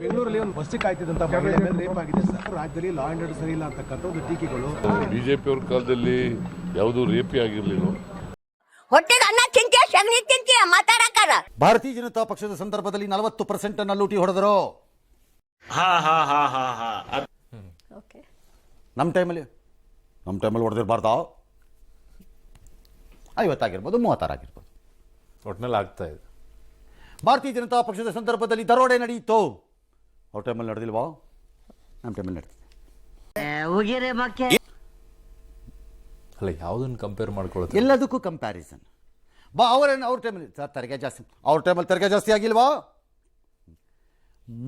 ಬೆಂಗಳೂರಲ್ಲಿ ಒಂದು ಬಸ್ಸಿಗೆ ಕಾಯ್ತಿದ್ದಂತ ಮಹಿಳೆ ಮೇಲೆ ರೇಪ್ ಆಗಿದೆ ಸರ್. ರಾಜ್ಯದಲ್ಲಿ ಲಾ ಅಂಡ್ ಆರ್ಡರ್ ಸರಿ ಇಲ್ಲ ಅಂತಕ್ಕಂಥ ಒಂದು ಟೀಕೆಗಳು. ಬಿಜೆಪಿ ಅವ್ರ ಕಾಲದಲ್ಲಿ ಯಾವುದೂ ರೇಪಿ ಆಗಿರ್ಲಿಲ್ಲ. ಹೊಟ್ಟೆಗೆ ಅನ್ನ ತಿಂತೀಯ ಸಗಣಿ ತಿಂತೀಯ ಮಾತಾಡಕ್ಕಾರ ಭಾರತೀಯ ಜನತಾ ಪಕ್ಷದ ಸಂದರ್ಭದಲ್ಲಿ ನಲವತ್ತು ಪರ್ಸೆಂಟ್ ಅನ್ನ ಲೂಟಿ ಹೊಡೆದರು. ಓಕೆ. ನಮ್ಮ ಟೈಮಲ್ಲಿ ನಮ್ಮ ಟೈಮಲ್ಲಿ ಹೊಡೆದಿರಬಾರ್ದಾ? ಐವತ್ತಾಗಿರ್ಬೋದು ಮೂವತ್ತಾರಾಗಿರ್ಬೋದು ಒಟ್ಟಿನಲ್ಲಿ ಆಗ್ತಾ ಇದೆ. ಭಾರತೀಯ ಜನತಾ ಪಕ್ಷದ ಸಂದರ್ಭದಲ್ಲಿ ದರೋಡೆ ನಡೆಯಿತು ಅವ್ರ ಟೈಮಲ್ಲಿ ನಡೆದಿಲ್ವಾ? ನಮ್ಮ ಟೈಮಲ್ಲಿ ನಡೆದಿದೆ ಅಲ್ಲ ಯಾವುದನ್ನು ಕಂಪೇರ್ ಮಾಡ್ಕೊಳ್ತಾರೆ ಎಲ್ಲದಕ್ಕೂ ಕಂಪ್ಯಾರಿಸನ್ ಬಾ ಅವರೇನು ಅವ್ರ ಟೈಮಲ್ಲಿ ಸರ್ ತೆರಿಗೆ ಜಾಸ್ತಿ. ಅವ್ರ ಟೈಮಲ್ಲಿ ತೆರಿಗೆ ಜಾಸ್ತಿ ಆಗಿಲ್ವಾ?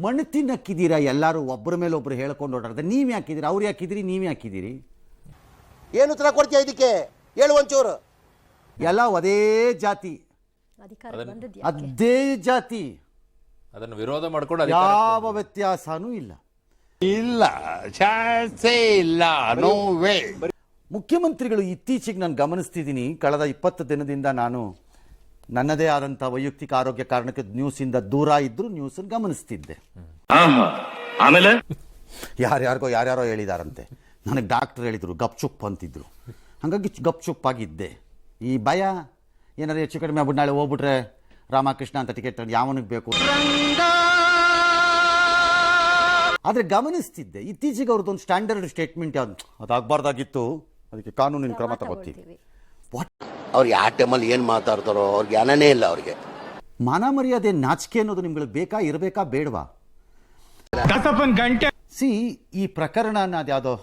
ಮಣ್ಣು ತಿನ್ನಕ್ಕಿದ್ದೀರಾ ಎಲ್ಲರೂ? ಒಬ್ಬರ ಮೇಲೆ ಒಬ್ಬರು ಹೇಳ್ಕೊಂಡು ಓಡಾಡ್ದೆ. ನೀವು ಹಾಕಿದ್ದೀರಿ ಅವ್ರು ಹಾಕಿದ್ದೀರಿ ನೀವು ಹಾಕಿದ್ದೀರಿ ಏನು ಉತ್ತರ ಕೊಡ್ತೀಯ ಇದಕ್ಕೆ? ಹೇಳು ಒಂಚೂರು. ಎಲ್ಲ ಅದೇ ಜಾತಿ. ಅಧಿಕಾರ ಅದೇ ಜಾತಿ. ಅದನ್ನು ವಿರೋಧ ಮಾಡ್ಕೊಂಡು ಯಾವ ವ್ಯತ್ಯಾಸನೂ ಇಲ್ಲ. ಇಲ್ಲ ಚಾನ್ಸೇ ಇಲ್ಲ ನೋ ವೇ ಮುಖ್ಯಮಂತ್ರಿಗಳು ಇತ್ತೀಚೆಗೆ ನಾನು ಗಮನಿಸ್ತಿದ್ದೀನಿ ಕಳೆದ ಇಪ್ಪತ್ತು ದಿನದಿಂದ ನಾನು ನನ್ನದೇ ಆದಂಥ ವೈಯಕ್ತಿಕ ಆರೋಗ್ಯ ಕಾರಣಕ್ಕೆ ನ್ಯೂಸಿಂದ ದೂರ ಇದ್ದರೂ ನ್ಯೂಸನ್ನು ಗಮನಿಸ್ತಿದ್ದೆ. ಆಮೇಲೆ? ಯಾರ್ಯಾರಿಗೋ ಯಾರ್ಯಾರೋ ಹೇಳಿದಾರಂತೆ. ನನಗೆ ಡಾಕ್ಟರ್ ಹೇಳಿದ್ರು ಗಪ್ಚುಪ್ ಅಂತಿದ್ರು. ಹಾಗಾಗಿ ಗಪ್ಚುಪ್ ಆಗಿದ್ದೆ. ಈ ಭಯ ಏನಾದ್ರು ಹೆಚ್ಚು ಕಡಿಮೆ ಆಗ್ಬಿಟ್ಟು ನಾಳೆ ಹೋಗ್ಬಿಟ್ರೆ ರಾಮಕೃಷ್ಣ ಅಂತ ಟಿಕೆಟ್ ಯಾವನಿಗೆ ಬೇಕು? ಆದರೆ ಗಮನಿಸ್ತಿದ್ದೆ ಇತ್ತೀಚೆಗೆ ಅವ್ರದ್ದೊಂದು ಸ್ಟ್ಯಾಂಡರ್ಡ್ ಸ್ಟೇಟ್ಮೆಂಟ್ ಯಾವ್ದು? ಅದಾಗಬಾರ್ದಾಗಿತ್ತು. ಅದಕ್ಕೆ ಕಾನೂನಿನ ಕ್ರಮ ತಗೋತೀವಿ. ಅವ್ರು ಯಾವ ಟೈಮಲ್ಲಿ ಏನು ಮಾತಾಡ್ತಾರೋ ಅವ್ರಿಗೆ ಜ್ಞಾನನೇ ಇಲ್ಲ ಅವ್ರಿಗೆ. ಮಾನ ಮರ್ಯಾದೆ ನಾಚಿಕೆ ಅನ್ನೋದು ನಿಮ್ಗೆ ಬೇಕಾ ಇರಬೇಕಾ ಬೇಡವಾ? ಸಿ ಈ ಪ್ರಕರಣ ಅದ್ಯಾವುದೋ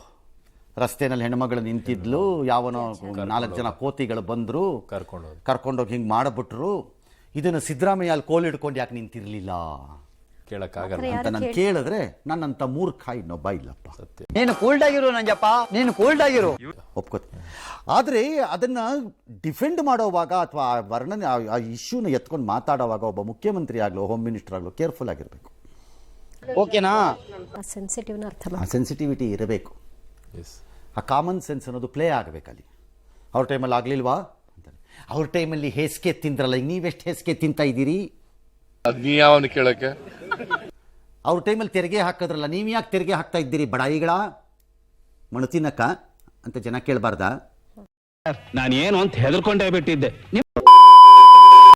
ರಸ್ತೆನಲ್ಲಿ ಹೆಣ್ಮಗಳು ನಿಂತಿದ್ಲು ಯಾವನೋ ನಾಲ್ಕು ಜನ ಕೋತಿಗಳು ಬಂದರು ಕರ್ಕೊಂಡು ಕರ್ಕೊಂಡೋಗಿ ಹಿಂಗೆ ಮಾಡಿಬಿಟ್ರು. ಇದನ್ನು ಸಿದ್ದರಾಮಯ್ಯ ಅಲ್ಲಿ ಕೋಲ್ ಹಿಡ್ಕೊಂಡು ಯಾಕೆ ನಿಂತಿರಲಿಲ್ಲ? ಕೇಳಕ್ಕಾಗಲ್ಲ. ಅಂತ ನಾನು ಕೇಳಿದ್ರೆ ನನ್ನಂತ ಮೂರ್ಖ ಇನ್ನೊಬ್ಬ ಇಲ್ಲಪ್ಪ. ಸತ್ಯ. ನೀನು ಕೋಲ್ಡ್ ಆಗಿರು ನಂಜಪ್ಪ ನೀನು ಕೋಲ್ಡ್ ಆಗಿರು. ಒಪ್ಕೋತೀನಿ. ಆದರೆ ಅದನ್ನು ಡಿಫೆಂಡ್ ಮಾಡೋವಾಗ ಅಥವಾ ಆ ವರ್ಣನೆ ಆ- ಆ ಇಶ್ಯೂನ ಎತ್ಕೊಂಡು ಮಾತಾಡೋವಾಗ ಒಬ್ಬ ಮುಖ್ಯಮಂತ್ರಿ ಆಗಲೋ ಹೋಮ್ ಮಿನಿಸ್ಟರ್ ಆಗಲೋ ಕೇರ್ಫುಲ್ ಆಗಿರಬೇಕು. ಓಕೆನಾ ಆ ಸೆನ್ಸಿಟಿವ್ನ ಅರ್ಥ ಆ ಸೆನ್ಸಿಟಿವಿಟಿ ಇರಬೇಕು. ಎಸ್ ಆ ಕಾಮನ್ ಸೆನ್ಸ್ ಅನ್ನೋದು ಪ್ಲೇ ಆಗಬೇಕು ಅಲ್ಲಿ ಅವ್ರ ಟೈಮಲ್ಲಿ ಆಗಲಿಲ್ವಾ? ಅವ್ರ ಟೈಮಲ್ಲಿ ಹೇಸಿಗೆ ತಿಂದ್ರಲ್ಲ ಈಗ ನೀವೆಷ್ಟು ಹೇಸಿಗೆ ತಿಂತಾ ಇದ್ದೀರಿ? ಅದ್ ನೀ ಯಾವನ್ ಕೇಳಕ್ಕೆ? ಅವ್ರ ಟೈಮಲ್ಲಿ ತೆರಿಗೆ ಹಾಕಿದ್ರಲ್ಲ ನೀವು ಯಾಕೆ ತೆರಿಗೆ ಹಾಕ್ತಾ ಇದ್ದೀರಿ ಬಡಾಯಿಗಳ? ಮಣ್ಣು ತಿನ್ನಕ್ಕ ಅಂತ ಜನ ಕೇಳಬಾರ್ದಾ? ನಾನು ಏನು ಅಂತ ಹೆದರ್ಕೊಂಡೇ ಬಿಟ್ಟಿದ್ದೆ.